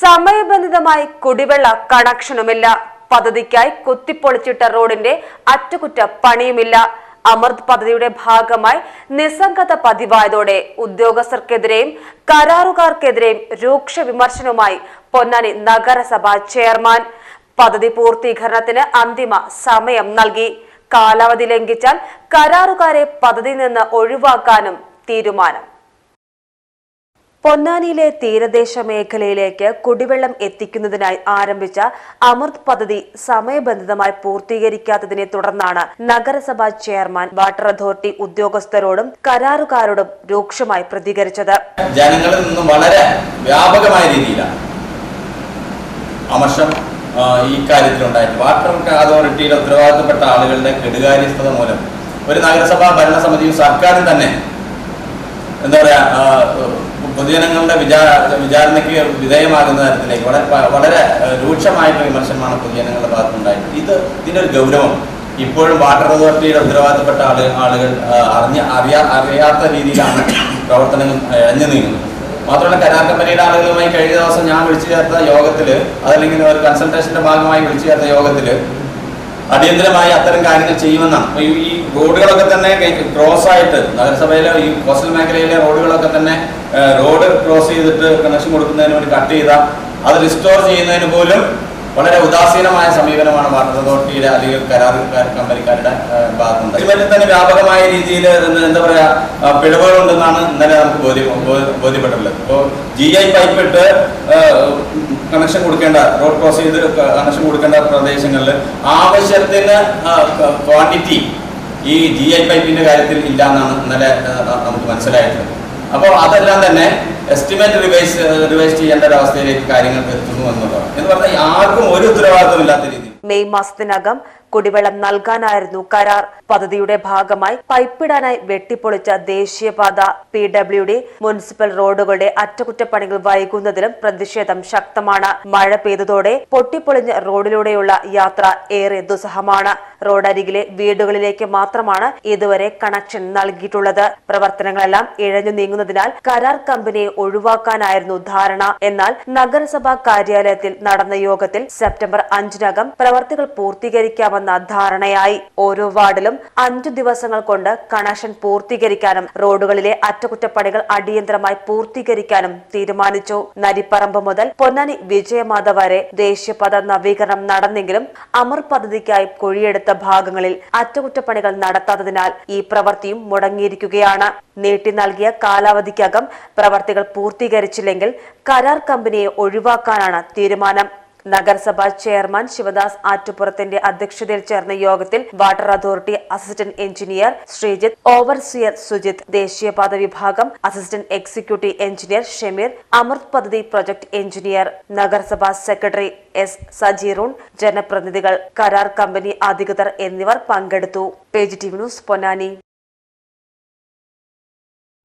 സമയബന്ധിതമായി കുടിവെള്ള കണക്ഷനുമില്ല. പദ്ധതിക്കായി കുത്തിപ്പൊളിച്ചിട്ട റോഡിന്റെ അറ്റകുറ്റ പണിയുമില്ല. അമൃത് പദ്ധതിയുടെ ഭാഗമായി നിസ്സംഗത പതിവായതോടെ ഉദ്യോഗസ്ഥർക്കെതിരെയും കരാറുകാർക്കെതിരെയും രൂക്ഷ വിമർശനവുമായി പൊന്നാനി നഗരസഭ ചെയർമാൻ പദ്ധതി പൂർത്തീകരണത്തിന് അന്തിമ സമയം നൽകി. കാലാവധി ലംഘിച്ചാൽ കരാറുകാരെ പദ്ധതിയിൽ നിന്ന് ഒഴിവാക്കാനും തീരുമാനം. പൊന്നാനിയിലെ തീരദേശ മേഖലയിലേക്ക് കുടിവെള്ളം എത്തിക്കുന്നതിനായി ആരംഭിച്ച അമൃത് പദ്ധതി സമയബന്ധിതമായി പൂർത്തീകരിക്കാത്തതിനെ തുടർന്നാണ് നഗരസഭാ ചെയർമാൻ വാട്ടർ അതോറിറ്റി ഉദ്യോഗസ്ഥരോടും കരാറുകാരോടും രൂക്ഷമായി പ്രതികരിച്ചത്. ജനങ്ങളിൽ നിന്നും വളരെ വ്യാപകമായ രീതിയിലാണ് അമർഷം ഈ കാര്യത്തിലുണ്ടായിട്ട് വാട്ടർ അതോറിറ്റിയുടെ ഉത്തരവാദിത്തപ്പെട്ട ആളുകളുടെ കെടുകാര്യസ്ഥത മൂലം ഒരു നഗരസഭാ ഭരണസമിതിയും സർക്കാരും തന്നെ എന്താ പറയാ ആ, പൊതുജനങ്ങളുടെ വിചാര വിചാരണയ്ക്ക് വിധേയമാകുന്ന തരത്തിലേക്ക് വളരെ വളരെ രൂക്ഷമായിട്ടുള്ള വിമർശനമാണ് പൊതുജനങ്ങളുടെ ഭാഗത്തുണ്ടായിട്ട് ഇത് ഇതിന്റെ ഒരു ഗൗരവം ഇപ്പോഴും വാട്ടർ അതോറിറ്റിയുടെ ഉത്തരവാദിത്തപ്പെട്ട ആൾ ആളുകൾ അറിഞ്ഞ അറിയാ അറിയാത്ത രീതിയിലാണ് പ്രവർത്തനങ്ങൾ ഇഴഞ്ഞു നീങ്ങുന്നത്. മാത്രമല്ല കരാർ കമ്പനിയുടെ ആളുകളുമായി കഴിഞ്ഞ ദിവസം ഞാൻ വിളിച്ചു ചേർത്ത യോഗത്തിൽ അതല്ലെങ്കിൽ ഒരു കൺസൾട്ടേഷന്റെ ഭാഗമായി വിളിച്ചു ചേർത്ത യോഗത്തിൽ അടിയന്തരമായി അത്തരം കാര്യങ്ങൾ ചെയ്യുമെന്നാണ്. ഈ- റോഡുകളൊക്കെ തന്നെ ക്രോസ് ആയിട്ട് നഗരസഭയിലെ ഈ കോസ്റ്റൽ മേഖലയിലെ റോഡുകളൊക്കെ തന്നെ റോഡ് ക്രോസ് ചെയ്തിട്ട് കണക്ഷൻ കൊടുക്കുന്നതിന് വേണ്ടി കട്ട് ചെയ്ത അത് റിസ്റ്റോർ ചെയ്യുന്നതിന് പോലും വളരെ ഉദാസീനമായ സമീപനമാണ് വാട്ടർ അതോറിറ്റിയുടെ അല്ലെങ്കിൽ കരാറുകാർ കമ്പനിക്കാരുടെ ഭാഗത്തുനിന്ന് ഇതിൽ തന്നെ വ്യാപകമായ രീതിയിൽ എന്താ പറയുക പിഴവുകളുണ്ടെന്നാണ് ഇന്നലെ നമുക്ക് ബോധ്യം ബോധ്യപ്പെട്ടിട്ടുള്ളത്. ഇപ്പോൾ ജി ഐ പൈപ്പ് ഇട്ട് കണക്ഷൻ കൊടുക്കേണ്ട റോഡ് ക്രോസ് ചെയ്ത് കണക്ഷൻ കൊടുക്കേണ്ട പ്രദേശങ്ങളിൽ ആവശ്യത്തിന് ക്വാണ്ടിറ്റി ഈ ജി ഐ പൈപ്പിന്റെ കാര്യത്തിൽ ഇല്ല എന്നാണ് ഇന്നലെ നമുക്ക് മനസ്സിലായിട്ടുള്ളത്. അപ്പോൾ അതെല്ലാം തന്നെ എസ്റ്റിമേറ്റ് റിവൈസ് റിവൈസ് ചെയ്യേണ്ട ഒരു അവസ്ഥയിലേക്ക് കാര്യങ്ങൾ എത്തുന്നു എന്നുള്ളതാണ്. എന്ന് പറഞ്ഞാൽ ആർക്കും ഒരു ഉത്തരവാദിത്വമില്ലാത്ത രീതി മെയ് മാസത്തിനകം കുടിവെള്ളം നൽകാനായിരുന്നു കരാർ. പദ്ധതിയുടെ ഭാഗമായി പൈപ്പിടാനായി വെട്ടിപ്പൊളിച്ച ദേശീയപാത പി ഡബ്ല്യു ഡി മുനിസിപ്പൽ റോഡുകളുടെ അറ്റകുറ്റപ്പണികൾ വൈകുന്നതിലും പ്രതിഷേധം ശക്തമാണ്. മഴ പെയ്തതോടെ പൊട്ടിപ്പൊളിഞ്ഞ റോഡിലൂടെയുള്ള യാത്ര ഏറെ ദുസ്സഹമാണ്. റോഡരികിലെ വീടുകളിലേക്ക് മാത്രമാണ് ഇതുവരെ കണക്ഷൻ നൽകിയിട്ടുള്ളത്. പ്രവർത്തനങ്ങളെല്ലാം ഇഴഞ്ഞു നീങ്ങുന്നതിനാൽ കരാർ കമ്പനിയെ ഒഴിവാക്കാനായിരുന്നു ധാരണ. എന്നാൽ നഗരസഭാ കാര്യാലയത്തിൽ നടന്ന യോഗത്തിൽ സെപ്റ്റംബർ അഞ്ചിനകം പ്രവർത്തികൾ പൂർത്തീകരിക്കാമെന്ന ധാരണയായി. ഓരോ വാർഡിലും അഞ്ചു ദിവസങ്ങൾ കൊണ്ട് കണക്ഷൻ പൂർത്തീകരിക്കാനും റോഡുകളിലെ അറ്റകുറ്റപ്പണികൾ അടിയന്തരമായി പൂർത്തീകരിക്കാനും തീരുമാനിച്ചു. നരിപ്പറമ്പ് മുതൽ പൊന്നാനി വിജയമാത വരെ ദേശീയപാത നവീകരണം നടന്നെങ്കിലും അമർ പദ്ധതിക്കായി കുഴിയെടുത്ത ഭാഗങ്ങളിൽ അറ്റകുറ്റപ്പണികൾ നടത്താത്തതിനാൽ ഈ പ്രവൃത്തിയും മുടങ്ങിയിരിക്കുകയാണ്. നീട്ടി നൽകിയ കാലാവധിക്കകം പ്രവർത്തികൾ പൂർത്തീകരിച്ചില്ലെങ്കിൽ കരാർ കമ്പനിയെ ഒഴിവാക്കാനാണ് തീരുമാനം. നഗരസഭാ ചെയർമാൻ ശിവദാസ് ആറ്റുപുറത്തിന്റെ അധ്യക്ഷതയിൽ ചേർന്ന യോഗത്തിൽ water authority assistant engineer Sreejith overseer Sujith ദേശീയപാത വിഭാഗം assistant executive engineer Shameer Amrut പദ്ധതി പ്രൊജക്ട് എഞ്ചിനീയർ നഗരസഭാ സെക്രട്ടറി എസ് സജീറൂൺ ജനപ്രതിനിധികൾ കരാർ കമ്പനി അധികൃതർ എന്നിവർ പങ്കെടുത്തു. Page T news Ponnani.